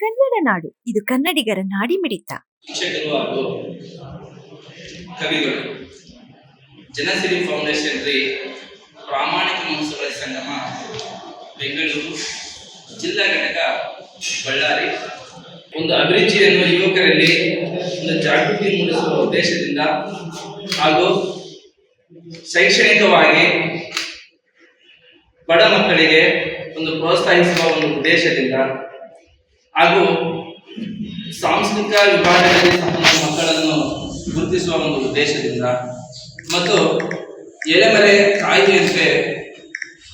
ಕನ್ನಡ ನಾಡು. ಇದು ಕನ್ನಡಿಗರ ನಾಡಿ ಮಿಡಿತ. ಕವಿಗಳು. ಜನಸಿರಿ ಫೌಂಡೇಶನ್ ರೀ ಪ್ರಾಮಾಣಿಕ ಮನಸ್ಸುಗಳ ಸಂಗಮ, ಬೆಂಗಳೂರು ಜಿಲ್ಲಾ ಘಟಕ, ಬಳ್ಳಾರಿ. ಒಂದು ಅಭಿರುಚಿಯನ್ನು ಯುವಕರಲ್ಲಿ ಒಂದು ಜಾಗೃತಿ ಮೂಡಿಸುವ ಉದ್ದೇಶದಿಂದ ಹಾಗೂ ಶೈಕ್ಷಣಿಕವಾಗಿ ಬಡ ಮಕ್ಕಳಿಗೆ ಒಂದು ಪ್ರೋತ್ಸಾಹಿಸುವ ಒಂದು ಉದ್ದೇಶದಿಂದ ಹಾಗೂ ಸಾಂಸ್ಕೃತಿಕ ವಿಭಾಗದಲ್ಲಿ ಮಕ್ಕಳನ್ನು ಗುರುತಿಸುವ ಒಂದು ಉದ್ದೇಶದಿಂದ ಮತ್ತು ಎಲೆಮರೆ ಕಾಯ್ದೆಯಂತೆ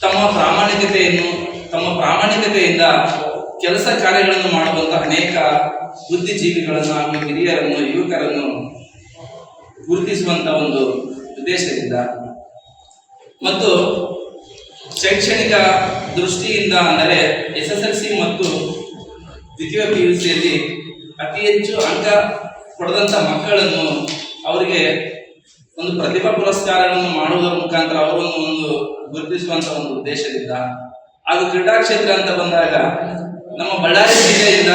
ತಮ್ಮ ಪ್ರಾಮಾಣಿಕತೆಯನ್ನು, ತಮ್ಮ ಪ್ರಾಮಾಣಿಕತೆಯಿಂದ ಕೆಲಸ ಕಾರ್ಯಗಳನ್ನು ಮಾಡುವಂತಹ ಅನೇಕ ಬುದ್ಧಿಜೀವಿಗಳನ್ನು ಹಾಗೂ ಹಿರಿಯರನ್ನು, ಯುವಕರನ್ನು ಗುರುತಿಸುವಂತ ಒಂದು ಉದ್ದೇಶದಿಂದ ಮತ್ತು ಶೈಕ್ಷಣಿಕ ದೃಷ್ಟಿಯಿಂದ ಅಂದರೆ ಎಸ್ ಎಸ್ ಎಲ್ ಸಿ ಮತ್ತು ದ್ವಿತೀಯ ಪಿ ಯು ಸಿಯಲ್ಲಿ ಅತಿ ಹೆಚ್ಚು ಅಂಕ ಪಡೆದಂಥ ಮಕ್ಕಳನ್ನು ಅವರಿಗೆ ಒಂದು ಪ್ರತಿಭಾ ಪುರಸ್ಕಾರಗಳನ್ನು ಮಾಡುವುದರ ಮುಖಾಂತರ ಅವರನ್ನು ಒಂದು ಗುರುತಿಸುವಂತ ಒಂದು ಉದ್ದೇಶದಿಂದ. ಹಾಗೂ ಕ್ರೀಡಾ ಕ್ಷೇತ್ರ ಅಂತ ಬಂದಾಗ ನಮ್ಮ ಬಳ್ಳಾರಿ ಜಿಲ್ಲೆಯಿಂದ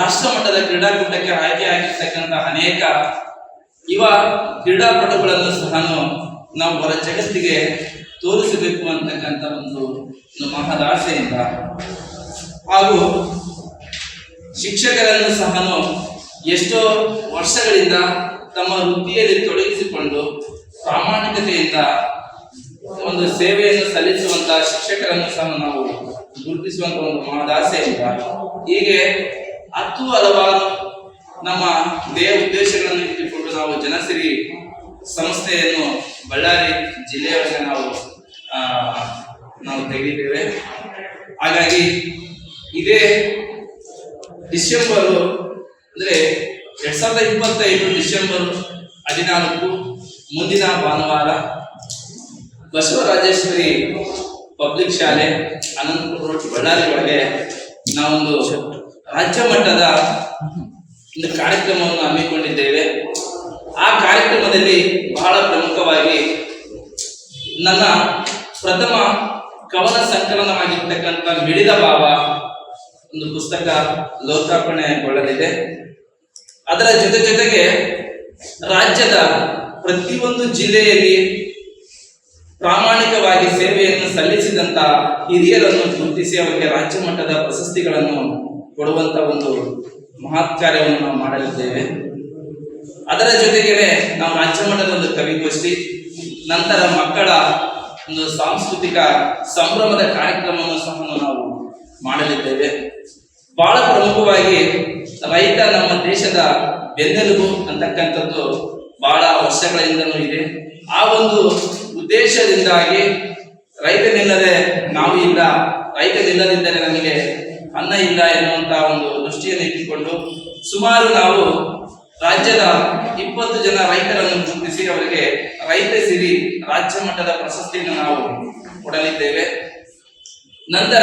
ರಾಷ್ಟ್ರ ಮಟ್ಟದ ಕ್ರೀಡಾಕೂಟಕ್ಕೆ ಆಯ್ಕೆಯಾಗಿರ್ತಕ್ಕಂಥ ಅನೇಕ ಯುವ ಕ್ರೀಡಾಪಟುಗಳನ್ನು ಸಹ ನಾವು ಹೊರ ಜಗತ್ತಿಗೆ ತೋರಿಸಬೇಕು ಅಂತಕ್ಕಂಥ ಒಂದು ಮಹದಾಸೆಯಿಂದ. ಹಾಗೂ ಶಿಕ್ಷಕರನ್ನು ಸಹ ಎಷ್ಟೋ ವರ್ಷಗಳಿಂದ ತಮ್ಮ ವೃತ್ತಿಯಲ್ಲಿ ತೊಡಗಿಸಿಕೊಂಡು ಪ್ರಾಮಾಣಿಕತೆಯಿಂದ ಒಂದು ಸೇವೆಯನ್ನು ಸಲ್ಲಿಸುವಂತಹ ಶಿಕ್ಷಕರನ್ನು ಸಹ ನಾವು ಗುರುತಿಸುವಂತ ಒಂದು ಮಹದಾಸೆಯಿಂದ ಹೀಗೆ ಹತ್ತು ಹಲವಾರು ನಮ್ಮ ದೇಹ ಉದ್ದೇಶಗಳನ್ನು ಇಟ್ಟುಕೊಂಡು ನಾವು ಜನಸಿರಿ ಸಂಸ್ಥೆಯನ್ನು ಬಳ್ಳಾರಿ ಜಿಲ್ಲೆಯವರೆಗೆ ನಾವು ನಾವು ತೆಗೆದಿದ್ದೇವೆ. ಹಾಗಾಗಿ ಇದೇ ಡಿಸೆಂಬರ್ ಅಂದ್ರೆ ಎರಡು ಸಾವಿರದ ಇಪ್ಪತ್ತೈದು ಡಿಸೆಂಬರ್ ಹದಿನಾಲ್ಕು, ಮುಂದಿನ ಭಾನುವಾರ ಬಸವರಾಜೇಶ್ವರಿ ಪಬ್ಲಿಕ್ ಶಾಲೆ, ಅನಂತಪುರ ರೋಡ್ ಬಳ್ಳಾರಿ ಒಳಗೆ ನಾವೊಂದು ರಾಜ್ಯ ಮಟ್ಟದ ಒಂದು ಕಾರ್ಯಕ್ರಮವನ್ನು ಹಮ್ಮಿಕೊಂಡಿದ್ದೇವೆ. ಆ ಕಾರ್ಯಕ್ರಮದಲ್ಲಿ ಬಹಳ ಪ್ರಮುಖವಾಗಿ ನನ್ನ ಪ್ರಥಮ ಕವನ ಸಂಕಲನವಾಗಿರ್ತಕ್ಕಂಥ ಮಿಡಿದ ಭಾವ ಒಂದು ಪುಸ್ತಕ ಲೋಕಾರ್ಪಣೆಗೊಳ್ಳಲಿದೆ ಅದರ ಜೊತೆ ಜೊತೆಗೆ ರಾಜ್ಯದ ಪ್ರತಿಯೊಂದು ಜಿಲ್ಲೆಯಲ್ಲಿ ಪ್ರಾಮಾಣಿಕವಾಗಿ ಸೇವೆಯನ್ನು ಸಲ್ಲಿಸಿದಂತ ಹಿರಿಯರನ್ನು ಗುರುತಿಸಿ ಅವರಿಗೆ ರಾಜ್ಯ ಮಟ್ಟದ ಪ್ರಶಸ್ತಿಗಳನ್ನು ಕೊಡುವಂತ ಒಂದು ಮಹತ್ ಕಾರ್ಯವನ್ನು ನಾವು ಮಾಡಲಿದ್ದೇವೆ. ಅದರ ಜೊತೆಗೆ ನಾವು ರಾಜ್ಯ ಮಟ್ಟದ ಒಂದು ಕವಿಗೋಷ್ಠಿ, ನಂತರ ಮಕ್ಕಳ ಒಂದು ಸಾಂಸ್ಕೃತಿಕ ಸಂಭ್ರಮದ ಕಾರ್ಯಕ್ರಮವನ್ನು ಸಹ ನಾವು ಮಾಡಲಿದ್ದೇವೆ. ಬಹಳ ಪ್ರಮುಖವಾಗಿ ರೈತ ನಮ್ಮ ದೇಶದ ಬೆನ್ನೆಲುಬು ಅಂತಕ್ಕಂಥದ್ದು ಬಹಳ ವರ್ಷಗಳಿಂದನೂ ಇದೆ. ಆ ಒಂದು ಉದ್ದೇಶದಿಂದಾಗಿ ರೈತನಿಲ್ಲದೆ ನಾವು ಇಲ್ಲ. ರೈತನಿಲ್ಲದಿದ್ದರೆ ನಮಗೆ ಅನ್ನ ಇಲ್ಲ ಎನ್ನುವಂತಹ ಒಂದು ದೃಷ್ಟಿಯನ್ನು ಇಟ್ಟುಕೊಂಡು ಸುಮಾರು ನಾವು ರಾಜ್ಯದ ಇಪ್ಪತ್ತು ಜನ ರೈತರನ್ನು ಗುರುತಿಸಿ ಅವರಿಗೆ ರೈತ ಸಿರಿ ರಾಜ್ಯ ಮಟ್ಟದ ಪ್ರಶಸ್ತಿಯನ್ನು ನಾವು ಕೊಡಲಿದ್ದೇವೆ. ನಂತರ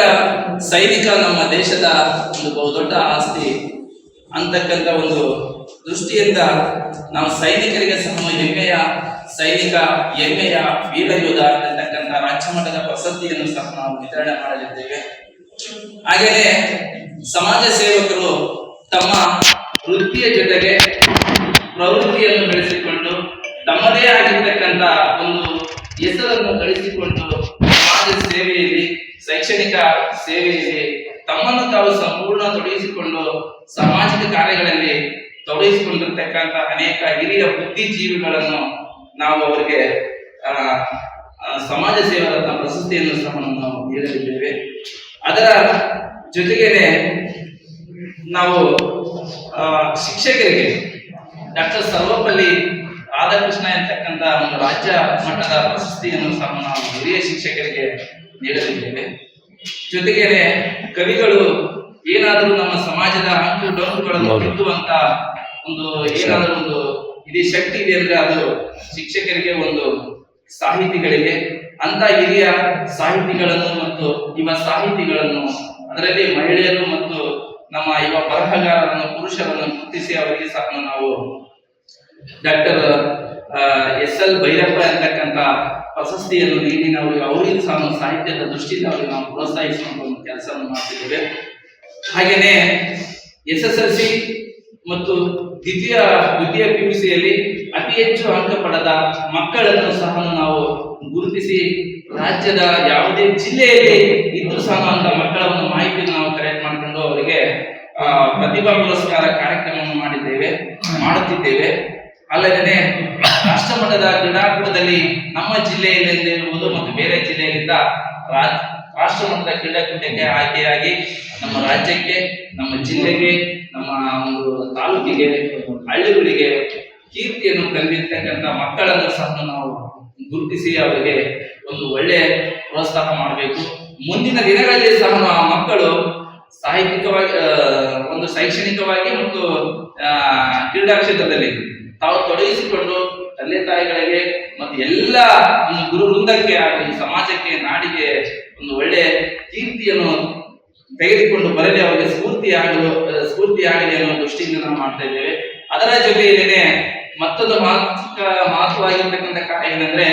ಸೈನಿಕ ನಮ್ಮ ದೇಶದ ಒಂದು ಬಹುದೊಡ್ಡ ಆಸ್ತಿ ಅಂತಕ್ಕಂಥ ಒಂದು ದೃಷ್ಟಿಯಿಂದ ನಾವು ಸೈನಿಕರಿಗೆ ಸಹ ಹೆಮ್ಮೆಯ, ಸೈನಿಕ ಹೆಮ್ಮೆಯ ವೀರಯೋಧ ಅಂತಕ್ಕಂಥ ರಾಜ್ಯ ಮಟ್ಟದ ಪ್ರಶಸ್ತಿಯನ್ನು ಸಹ ನಾವು ವಿತರಣೆ ಮಾಡಲಿದ್ದೇವೆ. ಹಾಗೆಯೇ ಸಮಾಜ ಸೇವಕರು ತಮ್ಮ ವೃತ್ತಿಯ ಜೊತೆಗೆ ಪ್ರವೃತ್ತಿಯನ್ನು ಬೆಳೆಸಿಕೊಂಡು ತಮ್ಮದೇ ಆಗಿರ್ತಕ್ಕಂಥ ಒಂದು ಹೆಸರನ್ನು ಗಳಿಸಿಕೊಂಡು ಶೈಕ್ಷಣಿಕ ಸೇವೆಯಲ್ಲಿ ತಮ್ಮನ್ನು ತಾವು ಸಂಪೂರ್ಣ ತೊಡಗಿಸಿಕೊಂಡು ಸಾಮಾಜಿಕ ಕಾರ್ಯಗಳಲ್ಲಿ ತೊಡಗಿಸಿಕೊಂಡಿರ್ತಕ್ಕಂಥ ಅನೇಕ ಹಿರಿಯ ಬುದ್ಧಿಜೀವಿಗಳನ್ನು ನಾವು ಅವರಿಗೆ ಸಮಾಜ ಸೇವಾದಂತಹ ಪ್ರಶಸ್ತಿಯನ್ನು ಸಹ ನಾವು ನೀಡಲಿದ್ದೇವೆ. ಅದರ ಜೊತೆಗೇನೆ ನಾವು ಶಿಕ್ಷಕರಿಗೆ ಡಾಕ್ಟರ್ ಸರ್ವಪಲ್ಲಿ ರಾಧಾಕೃಷ್ಣ ಎಂತಕ್ಕಂಥ ಒಂದು ರಾಜ್ಯ ಮಟ್ಟದ ಪ್ರಶಸ್ತಿಯನ್ನು ಸಹ ನಾವು ಹಿರಿಯ ಶಿಕ್ಷಕರಿಗೆ ನೀಡಲಿದ್ದೇವೆ ಜೊತೆಗೇನೆ ಕವಿಗಳು ಏನಾದರೂ ನಮ್ಮ ಸಮಾಜದ ಅಂಕು ಡೌನ್ಗಳನ್ನು ತಿದ್ದುವಂತ ಒಂದು ಏನಾದರೂ ಒಂದು ಇಡೀ ಶಕ್ತಿ ಇದೆ ಅಂದ್ರೆ ಅದು ಶಿಕ್ಷಕರಿಗೆ ಒಂದು ಸಾಹಿತಿಗಳಿಗೆ ಅಂತ ಹಿರಿಯ ಸಾಹಿತಿಗಳನ್ನು ಮತ್ತು ಯುವ ಸಾಹಿತಿಗಳನ್ನು ಅದರಲ್ಲಿ ಮಹಿಳೆಯರು ಮತ್ತು ನಮ್ಮ ಯುವ ಬರಹಗಾರರನ್ನು ಪುರುಷರನ್ನು ಗುರುತಿಸಿ ಅವರಿಗೆ ಸಹ ನಾವು ಡಾಕ್ಟರ್ ಎಸ್ ಎಲ್ ಭೈರಪ್ಪ ಅಂತಕ್ಕಂಥ ಪ್ರಶಸ್ತಿಯನ್ನು ನೀಡಿ ನಾವು ಅವರಿಗೆ ಸಹ ಸಾಹಿತ್ಯದ ದೃಷ್ಟಿಯಿಂದ ಅವರಿಗೆ ನಾವು ಪ್ರೋತ್ಸಾಹಿಸುವಂತ ಒಂದು ಕೆಲಸವನ್ನು ಮಾಡ್ತಿದ್ದೇವೆ. ಹಾಗೆಯೇ ಎಸ್ ಎಸ್ ಎಲ್ ಸಿ ಮತ್ತು ದ್ವಿತೀಯ ದ್ವಿತೀಯ ಪಿ ಯು ಸಿಯಲ್ಲಿ ಅತಿ ಹೆಚ್ಚು ಅಂಕ ಪಡೆದ ಮಕ್ಕಳನ್ನು ಸಹ ನಾವು ಗುರುತಿಸಿ ರಾಜ್ಯದ ಯಾವುದೇ ಜಿಲ್ಲೆಯಲ್ಲಿ ಇದ್ರೂ ಸಹ ಅಂತ ಮಕ್ಕಳ ಒಂದು ಮಾಹಿತಿಯನ್ನು ನಾವು ಕರೆಕ್ಟ್ ಮಾಡಿಕೊಂಡು ಅವರಿಗೆ ಪ್ರತಿಭಾ ಪುರಸ್ಕಾರ ಕಾರ್ಯಕ್ರಮವನ್ನು ಮಾಡಿದ್ದೇವೆ, ಮಾಡುತ್ತಿದ್ದೇವೆ. ಅಲ್ಲದೇ ರಾಷ್ಟ್ರ ಮಟ್ಟದ ಕ್ರೀಡಾಕೂಟದಲ್ಲಿ ನಮ್ಮ ಜಿಲ್ಲೆಯಲ್ಲಿ ಇರುವುದು ಮತ್ತು ಬೇರೆ ಜಿಲ್ಲೆಯಿಂದ ರಾಷ್ಟ್ರ ಮಟ್ಟದ ಕ್ರೀಡಾಕೂಟಕ್ಕೆ ಆಯ್ಕೆಯಾಗಿ ನಮ್ಮ ರಾಜ್ಯಕ್ಕೆ, ನಮ್ಮ ಜಿಲ್ಲೆಗೆ, ನಮ್ಮ ಒಂದು ತಾಲೂಕಿಗೆ, ಹಳ್ಳಿಗಳಿಗೆ ಕೀರ್ತಿಯನ್ನು ತಂದಿರ್ತಕ್ಕಂಥ ಮಕ್ಕಳನ್ನು ಸಹ ನಾವು ಗುರುತಿಸಿ ಅವರಿಗೆ ಒಂದು ಒಳ್ಳೆ ಪ್ರೋತ್ಸಾಹ ಮಾಡಬೇಕು. ಮುಂದಿನ ದಿನಗಳಲ್ಲಿ ಸಹ ಆ ಮಕ್ಕಳು ಸಾಹಿತ್ಯಿಕವಾಗಿ ಒಂದು ಶೈಕ್ಷಣಿಕವಾಗಿ ಮತ್ತು ಕ್ರೀಡಾ ಕ್ಷೇತ್ರದಲ್ಲಿ ತಾವು ತೊಡಗಿಸಿಕೊಂಡು ತಂದೆ ತಾಯಿಗಳಿಗೆ ಮತ್ತೆ ಎಲ್ಲ ಒಂದು ಗುರು ವೃಂದಕ್ಕೆ ಆಗಲಿ ಸಮಾಜಕ್ಕೆ ನಾಡಿಗೆ ಒಂದು ಒಳ್ಳೆ ಕೀರ್ತಿಯನ್ನು ತೆಗೆದುಕೊಂಡು ಬರಲಿ, ಅವರಿಗೆ ಸ್ಫೂರ್ತಿಯಾಗಲು ಸ್ಫೂರ್ತಿ ಆಗಲಿ ಅನ್ನೋ ದೃಷ್ಟಿಯಿಂದ ನಾವು ಮಾಡ್ತಾ ಇದ್ದೇವೆ. ಅದರ ಜೊತೆಯಲ್ಲೇನೆ ಮತ್ತೊಂದು ಮಹತ್ವ ಮಹತ್ವವಾಗಿರ್ತಕ್ಕಂಥ ಕಾರ್ಯ ಏನಂದ್ರೆ,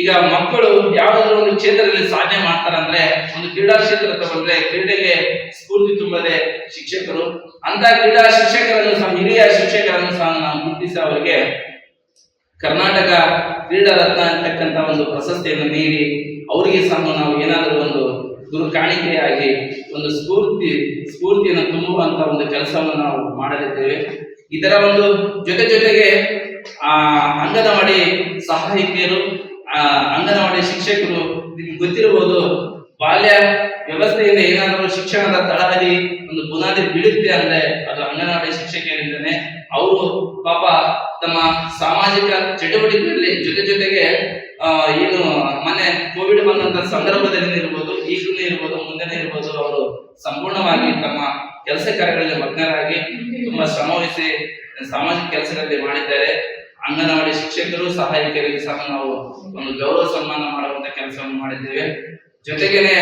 ಈಗ ಮಕ್ಕಳು ಯಾವ್ದಾದ್ರು ಒಂದು ಕ್ಷೇತ್ರದಲ್ಲಿ ಸಾಧನೆ ಮಾಡ್ತಾರಂದ್ರೆ ಒಂದು ಕ್ರೀಡಾ ಕ್ಷೇತ್ರ ತಗೊಂಡ್ರೆ ಕ್ರೀಡೆಗೆ ಸ್ಫೂರ್ತಿ ತುಂಬದೆ ಶಿಕ್ಷಕರು ಅಂತ ಕ್ರೀಡಾ ಶಿಕ್ಷಕರನ್ನು ಸಹ, ಹಿರಿಯ ಶಿಕ್ಷಕರನ್ನು ಸಹ ನಾವು ಗುರುತಿಸಿ ಅವರಿಗೆ ಕರ್ನಾಟಕ ಕ್ರೀಡಾ ರತ್ನ ಅಂತಕ್ಕಂಥ ಒಂದು ಪ್ರಶಸ್ತಿಯನ್ನು ನೀಡಿ ಅವರಿಗೆ ಸಹ ನಾವು ಏನಾದರೂ ಒಂದು ಗುರು ಕಾಣಿಕೆಯಾಗಿ ಒಂದು ಸ್ಫೂರ್ತಿ, ಸ್ಫೂರ್ತಿಯನ್ನು ತುಂಬುವಂತ ಒಂದು ಕೆಲಸವನ್ನು ನಾವು ಮಾಡಲಿದ್ದೇವೆ. ಇದರ ಒಂದು ಜೊತೆ ಜೊತೆಗೆ ಆ ಅಂಗನವಾಡಿ ಸಹಾಯಕಿಯರು, ಆ ಅಂಗನವಾಡಿ ಶಿಕ್ಷಕರು ನಿಮ್ಗೆ ಗೊತ್ತಿರಬಹುದು, ಬಾಲ್ಯ ವ್ಯವಸ್ಥೆಯಿಂದ ಏನಾದರೂ ಶಿಕ್ಷಣದ ತಳಹದಿ ಒಂದು ಬುನಾದಿ ಬೀಳುತ್ತೆ ಅಂದ್ರೆ ಅದು ಅಂಗನವಾಡಿ ಶಿಕ್ಷಕಿಯರಿಂದನೇ. ಅವರು ಪಾಪ ತಮ್ಮ ಸಾಮಾಜಿಕ ಚಟುವಟಿಕೆಗಳಲ್ಲಿ ಜೊತೆ ಜೊತೆಗೆ ಏನು ಮೊನ್ನೆ ಕೋವಿಡ್ ಬಂದಂತ ಸಂದರ್ಭದಲ್ಲಿ ಇರ್ಬೋದು, ಈಗಲೂ ಇರ್ಬೋದು, ಮುಂದೆನೆ ಇರ್ಬೋದು, ಅವರು ಸಂಪೂರ್ಣವಾಗಿ ತಮ್ಮ ಕೆಲಸ ಕಾರ್ಯಗಳಲ್ಲಿ ಮಗ್ನರಾಗಿ ತುಂಬಾ ಶ್ರಮವಹಿಸಿ ಸಾಮಾಜಿಕ ಕೆಲಸಗಳಲ್ಲಿ ಮಾಡಿದ್ದಾರೆ. ಅಂಗನವಾಡಿ ಶಿಕ್ಷಕರು ಸಹಾಯಕರಿಗೆ ಸಹ ನಾವು ಒಂದು ಗೌರವ ಸನ್ಮಾನ ಮಾಡುವಂತ ಕೆಲಸವನ್ನು ಮಾಡಿದ್ದೇವೆ. ಜೊತೆಗೇನೆ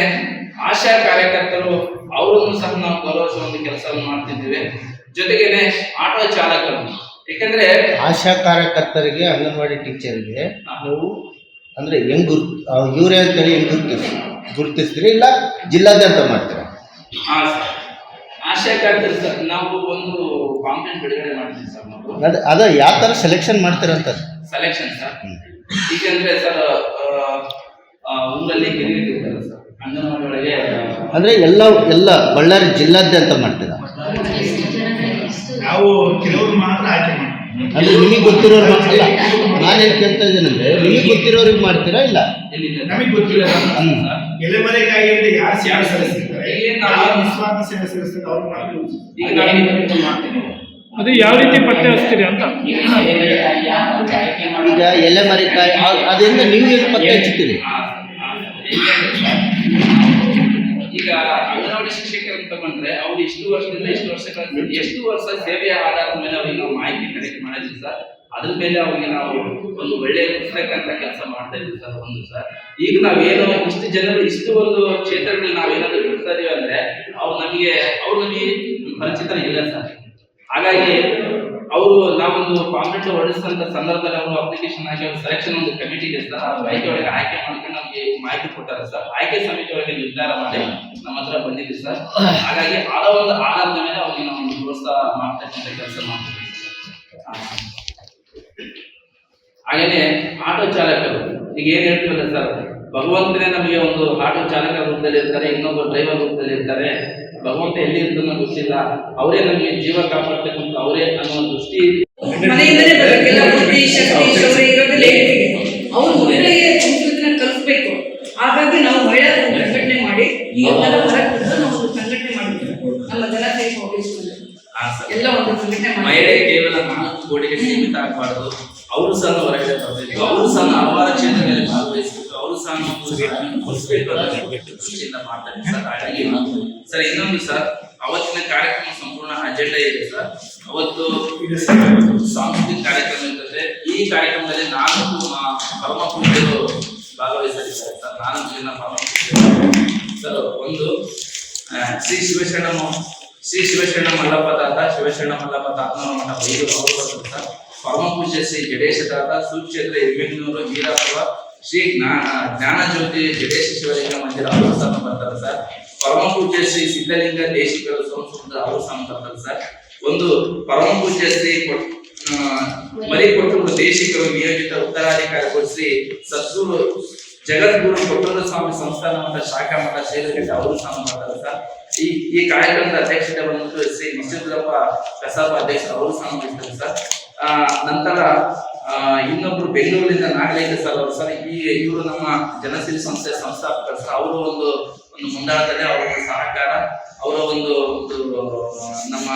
ಆಶಾ ಕಾರ್ಯಕರ್ತರು, ಅವರನ್ನು ಸಹ ನಾವು ಗೌರವಿಸುವ ಒಂದು ಕೆಲಸವನ್ನು ಮಾಡ್ತಿದ್ದೇವೆ. ಜೊತೆಗೇನೆ ಆಟೋ ಚಾಲಕರು ಯಾಕಂದ್ರೆ ಆಶಾ ಕಾರ್ಯಕರ್ತರಿಗೆ ಅಂಗನವಾಡಿ ಟೀಚರ್ಗೆ ನಾವು ಅಂದ್ರೆ ಹೆಂಗ್ ಗುರು ಇವರೇ ಅಂತೇಳಿ ಹೆಂಗ್ ಗುರುತಿಸ್ ಗುರುತಿಸ್ತೀರಿ ಇಲ್ಲ ಜಿಲ್ಲಾದ್ಯಂತ ಮಾಡ್ತೀರ? ಆ, ಆಶಾ ಕಾರ್ಯಕರ್ತರು ಸರ್ ನಾವು ಒಂದು ಕಾಂಪ್ಲೇಂಟ್ ಬಿಡುಗಡೆ ಮಾಡಿದ್ವಿ ಸರ್ ನಾವು. ಅದ ಅದ ಯಾವ ಥರ ಸೆಲೆಕ್ಷನ್ ಮಾಡ್ತೀರಂತ ಸೆಲೆಕ್ಷನ್ ಸರ್. ಈಗಂದ್ರೆ ಸರ್ ಊರಲ್ಲಿ ಸರ್ ಅಂಗನವಾಡಿ ಒಳಗೆ ಅಂದ್ರೆ ಎಲ್ಲ ಎಲ್ಲ ಬಳ್ಳಾರಿ ಜಿಲ್ಲಾದ್ಯಂತ ಮಾಡ್ತೀರಾ? ನಾವು ಕೆಲವರು ಮಾತ್ರ ಆಯ್ಕೆ ಮಾಡ್ತೀವಿ ಅಂದ್ರೆ ನಿಮಗೆ ಗೊತ್ತಿರೋರು ಮಾತ್ರ ನಾನು ನಾನೇನ್ ಕೇಳ್ತಾ ಇದ್ದೇನೆಂದ್ರೆ ನಿಮಗೆ ಗೊತ್ತಿರೋರಿಗೆ ಮಾಡ್ತೀರಾ ಇಲ್ಲ? ನಮಗೆ ಗೊತ್ತಿಲ್ಲ ಹ್ಮ್. ಎಲೆಮರೆಗಾಗಿ ಅಂತ ಯಾರು ಯಾರು ಸಲ್ಲಿಸ್ತಾರೆ ಏನ್ ನಿಸ್ವಾರ್ಥ ಸೇವೆ ಸಲ್ಲಿಸ್ತಾರೆ ಅವ್ರು ಮಾಡ್ತೀವಿ ಅದು ಯಾವ ರೀತಿ ಪತ್ತೆ ಹಚ್ತೀರಿ ಅಂತ ಈಗ ಎಲೆ ಮರಿಕಾಯಿ ಅದರಿಂದ ನೀವು ಏನು ಪತ್ತೆ ಸರ್? ಈಗ ಬಂದ್ರೆ ಅವ್ರು ಇಷ್ಟು ವರ್ಷದಿಂದ ಇಷ್ಟು ವರ್ಷ ಎಷ್ಟು ವರ್ಷ ಸೇವೆಯ ಆಧಾರದ ಮೇಲೆ ಅವ್ರಿಗೆ ನಾವು ಮಾಹಿತಿ ಕಲೆಕ್ಟ್ ಮಾಡಿದ್ವಿ ಸರ್. ಅದ್ರ ಮೇಲೆ ಅವ್ರಿಗೆ ನಾವು ಒಂದು ಒಳ್ಳೆಯ ಪುಸ್ತಕ ಕೆಲಸ ಮಾಡ್ತಾ ಇದ್ವಿ ಸರ್ ಒಂದು ಸರ್. ಈಗ ನಾವೇನು ಇಷ್ಟು ಜನರು ಇಷ್ಟು ಒಂದು ಕ್ಷೇತ್ರಗಳಲ್ಲಿ ನಾವೇನಾದ್ರು ಬಿಡ್ತಾ ಇದೀವಿ ಅಂದ್ರೆ ಅವ್ರು ನಮಗೆ ಅವ್ರು ನಮಗೆ ಪರಿಚಿತರ ಇಲ್ಲ ಸರ್. ಹಾಗಾಗಿ ಅವರು ನಾವೊಂದು ಕಾಂಪ್ಲೇಂಟ್ ಹೊರಡಿಸಿದಂತ ಸಂದರ್ಭದಲ್ಲಿ ಅವರು ಅಪ್ಲಿಕೇಶನ್ ಹಾಕಿ ಅವರು ಸೆಲೆಕ್ಷನ್ ಒಂದು ಕಮಿಟಿ ಇದೆ ಸರ್. ಅವ್ರ ಆಯ್ಕೆ ಒಳಗೆ ಆಯ್ಕೆ ಮಾಡ್ಕೊಂಡು ನಮಗೆ ಮಾಹಿತಿ ಕೊಟ್ಟಾರೆ ಸರ್. ಆಯ್ಕೆ ಸಮಿತಿ ಒಳಗೆ ನಿರ್ಧಾರ ಮಾಡಿ ನಮ್ಮ ಹತ್ರ ಬಂದಿದೆ ಸರ್. ಹಾಗಾಗಿ ಆದ ಒಂದು ಆಧಾರದ ಮೇಲೆ ಅವ್ರಿಗೆ ನಾವು ಪ್ರೋತ್ಸಾಹ ಮಾಡ್ತಕ್ಕಂಥ ಕೆಲಸ ಮಾಡ್ತೀವಿ. ಹಾಗೇನೆ ಆಟೋ ಚಾಲಕರು, ಈಗ ಏನ್ ಹೇಳ್ತೀವಲ್ಲ ಸರ್? ಭಗವಂತನೇ ನಮಗೆ ಒಂದು ಆಟೋ ಚಾಲಕ ರೂಪದಲ್ಲಿ ಇರ್ತಾರೆ ಇನ್ನೊಬ್ಬ ಡ್ರೈವರ್ ರೂಪದಲ್ಲಿ ಇರ್ತಾರೆ ಭಗವಂತ ಎಲ್ಲಿ ಇರ್ತಾನೋ ಗೊತ್ತಿಲ್ಲ. ಅವರೇ ನಮಗೆ ಜೀವ ಕಾಪಾಡ್ತಕ್ಕಂಥ ಅವರೇ ಅನ್ನೋ ದೃಷ್ಟಿ ಮನೆಯಿಂದಲೇ ಬರಬೇಕೆಲ್ಲ? ಬುದ್ಧಿ ಶಕ್ತಿ ಶೌರ್ಯ ಇರೋದು ಲೇಡಿಗೆ ಅವ್ರು ಮಹಿಳೆಗೆ ಸಂಸ್ಕೃತಿನ ಕಲಿಸ್ಬೇಕು. ಹಾಗಾಗಿ ನಾವು ಸಂಘಟನೆ ಮಾಡಿ ಹೊರಗೆ ಬಿಟ್ಟು ನಾವು ಒಂದು ಸಂಘಟನೆ ನಮ್ಮ. ಎಲ್ಲ ಒಂದು ಸಂಘಟನೆ ಮಾಡಿ ಮಹಿಳೆ ಕೇವಲ ನಾಲ್ಕು ಕೋಟಿಗೆ ಸೀಮಿತ ಆಗಬಾರ್ದು. ಅವರು ಸಹ ಹೊರಗಡೆ ಬರಬೇಕು ಅವರು ಸಹ ಹಲವಾರು ಕ್ಷೇತ್ರಗಳಲ್ಲಿ ಭಾಗವಹಿಸಬೇಕು ಅವರು ಸಹ ನಾವು ಮುಗಿಸ್ಬೇಕು ಅನ್ನೋ ದೃಷ್ಟಿಯಿಂದ ಮಾಡ್ತಾರೆ ಸರ್. ಇನ್ನೊಂದು ಸರ್ ಅವತ್ತಿನ ಕಾರ್ಯಕ್ರಮ ಸಂಪೂರ್ಣ ಅಜೆಂಡಾ ಇದೆ ಸರ್. ಅವತ್ತು ಸಾಂಸ್ಕೃತಿಕ ಕಾರ್ಯಕ್ರಮ ಇರ್ತದೆ. ಈ ಕಾರ್ಯಕ್ರಮದಲ್ಲಿ ನಾಲ್ಕು ಪರಮ ಪೂಜ್ಯರು ಭಾಗವಹಿಸಲಿದ್ದಾರೆ ಸರ್. ನಾಲ್ಕು ಜನ ಪರಮ ಸರ್ ಒಂದು ಶ್ರೀ ಶಿವಶರಣ ಶ್ರೀ ಶಿವಶರಣ ಮಲ್ಲಪ್ಪ ತಾತ ಶಿವಶರಣ ಮಲ್ಲಪ್ಪ ತಾತನ ಮಠ ಬೈದು ಅವರು ಪರಮ ಪೂಜ್ಯ ಶ್ರೀ ಜಡೇಶ ತಾತ ಸುಕ್ಷೇತ್ರ ಎಮ್ಮೆಗ್ನೂರು ವೀರಪ್ಪ ಶ್ರೀ ಜ್ಞಾ, ಜ್ಞಾನ ಜ್ಯೋತಿ ಜಗೇಶ ಶಿವಲಿಂಗ ಮಂದಿರ ಅವರು ಸಹ ಬರ್ತಾರೆ ಸರ್. ಪರಮ ಪೂಜ್ಯ ಶ್ರೀ ಸಿದ್ಧಲಿಂಗ ದೇಶಿಕರ ಸಂಸ್ಕೃತ ಅವರು ಬರ್ತಾರೆ ಸರ್. ಒಂದು ಪರಮ ಪೂಜ್ಯ ಶ್ರೀ ಮರಿ ಕೊಟ್ಟೂರು ದೇಶಿಕರು ನಿಯೋಜಿತ ಉತ್ತರಾಧಿಕಾರಿ ಶ್ರೀ ಸದ್ಗುರು ಜಗದ್ಗುರು ಕೊಟ್ಟೂರು ಸ್ವಾಮಿ ಸಂಸ್ಥಾನ ಮಠ, ಶಾಖಾ ಮಠ ಸೇರಿದಂತೆ ಅವರು ಸಹ ಮಾಡ್ತಾರೆ ಸರ್. ಈ ಈ ಕಾರ್ಯಕ್ರಮದ ಅಧ್ಯಕ್ಷತೆ ಬಂದು ಶ್ರೀ ನಿಶ್ಚಿತರಪ್ಪ ಕಸಾಪ ಅಧ್ಯಕ್ಷ ಅವರು ಸಹ ಬರ್ತಾರೆ ಸರ್. ನಂತರ ಇನ್ನೊಬ್ರು ಬೆಂಗಳೂರಿನಿಂದ ನಾಗಲಿಂಗ ಸರ್ ಅವರು. ಸರ್, ಈ ಇವರು ನಮ್ಮ ಜನಸಿರಿ ಸಂಸ್ಥೆ ಸಂಸ್ಥಾಪಕರು. ಸರ್, ಅವರು ಒಂದು ಒಂದು ಮುಂದಾಳದಲ್ಲಿ ಅವರ ಒಂದು ಸಹಕಾರ, ಅವರ ಒಂದು ನಮ್ಮ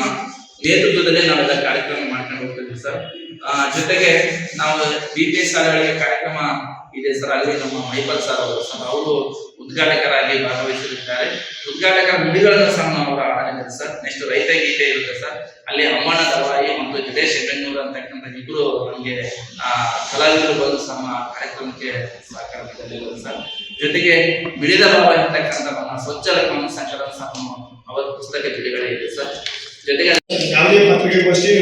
ನೇತೃತ್ವದಲ್ಲೇ ನಾವೆಲ್ಲ ಕಾರ್ಯಕ್ರಮ ಮಾಡ್ಕೊಂಡು ಹೋಗ್ತಿದ್ವಿ ಸರ್. ಜೊತೆಗೆ ನಾವು ಬಿ ಪಿ ಎಸ್ ಶಾಲೆಗಳಿಗೆ ಕಾರ್ಯಕ್ರಮ ಇದೆ ಸರ್. ಅಲ್ಲಿ ನಮ್ಮ ಮೈಪಾಲ್ ಸರ್ ಅವರು. ಸರ್, ಅವರು ಉದ್ಘಾಟಕರಾಗಿ ಭಾಗವಹಿಸಲಿದ್ದಾರೆ. ಉದ್ಘಾಟಕರ ನುಡಿಗಳನ್ನು ಸಹ ನಾವು ಅವರು ಸರ್. ನೆಕ್ಸ್ಟ್ ರೈತ ಗೀತೆ ಇರುತ್ತೆ ಸರ್. ಅಲ್ಲಿ ಅಮ್ಮನ ದವಾಯಿ ಮತ್ತು ಜುಡೇಶ್ ಬೆಂಗಳೂರು ಅಂತಕ್ಕಂಥ ಇಬ್ಬರು ನಮಗೆ ಕಲಾವಿದರು ಬಂದು ನಮ್ಮ ಕಾರ್ಯಕ್ರಮಕ್ಕೆ ಸಹಕಾರ ಸರ್. ಜೊತೆಗೆ ಬಿಳಿದ ಬಾಬಾ ಇರ್ತಕ್ಕಂಥ ನಮ್ಮ ಸ್ವಚ್ಛ ಲಕ್ಷ್ಮಣ ಸಂಕಲನ ಸಹ ಅವರ ಪುಸ್ತಕ ಬಿಡುಗಡೆ ಇದೆ ಸರ್. ಜೊತೆಗೆ ಯಾವುದೇ ಪತ್ರಿಕೆಗೋಷ್ಠಿ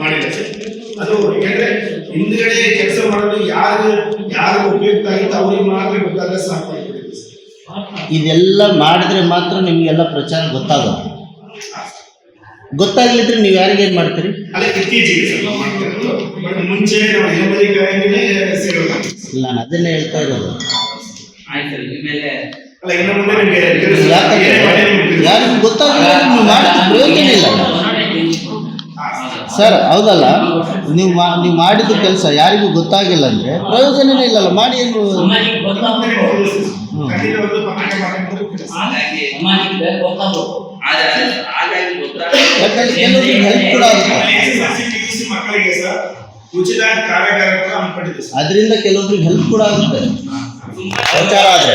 ಮಾಡಿದೆ ಅದು ಯಾಕಂದ್ರೆ ಹಿಂದ್ಗಡೆ ಕೆಲಸ ಮಾಡಲು ಯಾರು ಯಾರು ಉಪಯುಕ್ತ ಆಗಿತ್ತು, ಅವ್ರಿಗೆ ಮಾತ್ರ ಗೊತ್ತಾದ್ರೆ ಸಾಕು. ಇದೆಲ್ಲ ಮಾಡಿದ್ರೆ ಮಾತ್ರ ನಿಮಗೆಲ್ಲ ಪ್ರಚಾರ ಗೊತ್ತಾಗೋದು. ಗೊತ್ತಾಗ್ಲಿದ್ರೆ ನೀವು ಯಾರಿಗೇನು ಮಾಡ್ತೀರಿ? ನಾನು ಅದನ್ನೇ ಹೇಳ್ತಾ ಇರೋದು. ಆಯ್ತು ಅಲ್ಲ ಇನ್ನು ಮುಂದೆ ನಿಮಗೆ ಯಾಕಂದ್ರೆ ಯಾರಿಗೂ ಗೊತ್ತಾಗಲಿಲ್ಲ ನೀವು ಮಾಡಿದ ಪ್ರಯೋಜನ ಇಲ್ಲ. ಸರ್, ಹೌದಲ್ಲ? ನೀವು ಮಾ, ನೀವು ಮಾಡಿದ ಕೆಲಸ ಯಾರಿಗೂ ಗೊತ್ತಾಗಿಲ್ಲ ಅಂದರೆ ಪ್ರಯೋಜನನೇ ಇಲ್ಲಲ್ಲ, ಮಾಡಿ ಏನು ಹೆಲ್ಪ್ ಕೂಡ ಆಗುತ್ತೆ. ಅದರಿಂದ ಕೆಲವೊಬ್ರಿಗೆ ಹೆಲ್ಪ್ ಕೂಡ ಆಗುತ್ತೆ. ಪ್ರಚಾರ ಆದರೆ.